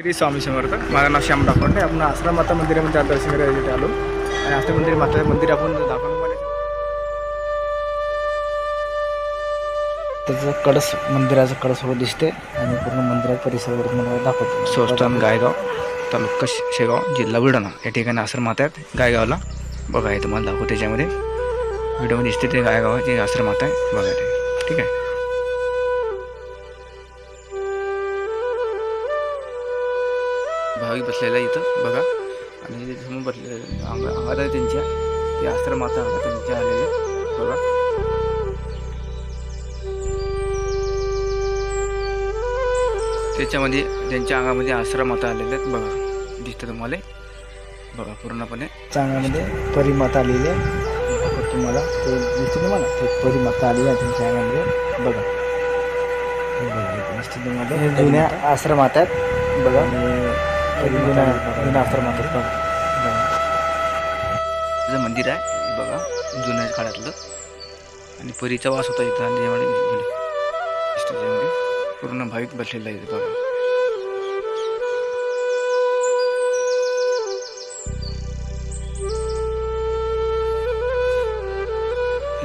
श्री स्वामी समर्थ. माझं नाव श्याम डाकोंडे. आपण आश्रम माता मंदिरामध्ये दर्शन करायला आलो. आणि आश्रम मंदिर माता मंदिर आपण दाखवून त्याचं कळस मंदिराचं कळस वगैरे दिसते आणि पूर्ण मंदिरात परिसर वगैरे मला दाखवतो. स्वस्तान गायगाव तालुका शे- शेगाव जिल्हा बुलढाणा. या ठिकाणी आश्रम माता आहेत. गायगावला बघा हे तुम्हाला दाखवतो त्याच्यामध्ये. व्हिडिओमध्ये दिसते ते गायगावाचे आश्रम माता आहे. बघा ते. ठीक आहे? भाविक बसलेला इथं बघा. आणि ते समोर बसले अंग अंगात आहे त्यांच्या ते आश्रम माता अंगात त्यांच्या आलेले बघा. त्याच्यामध्ये त्यांच्या अंगामध्ये आश्रम माता आलेले आहेत बघा. दिसतं तुम्हाला. बघा पूर्णपणे. चांगल्यामध्ये परिमाता आलेली आहे. तुम्हाला. ते दिसते तुम्हाला? ते परिमाता आलेली आहे त्यांच्या अंगामध्ये. बघा. बघा दिसते तुम्हाला. हे जुन्या आश्रमात आहेत. बघा. जुना मंदिर आहे बघा जुन्या काळातलं. आणि परीचा वास होता इथं आणि पूर्ण भाविक बसलेला आहे इथे बघा.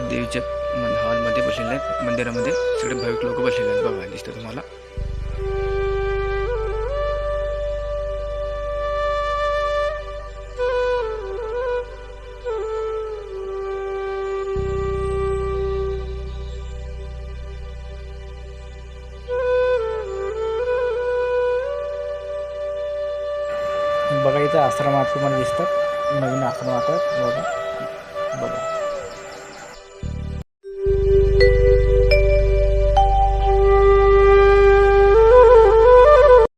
देवीच्या हॉलमध्ये बसलेले आहेत मंदिरामध्ये सगळे भाविक लोक बसलेले आहेत बघा दिसतं तुम्हाला. बघा इथं आश्रमात तुम्हाला दिसतात नवीन आश्रमात बघा. बघा.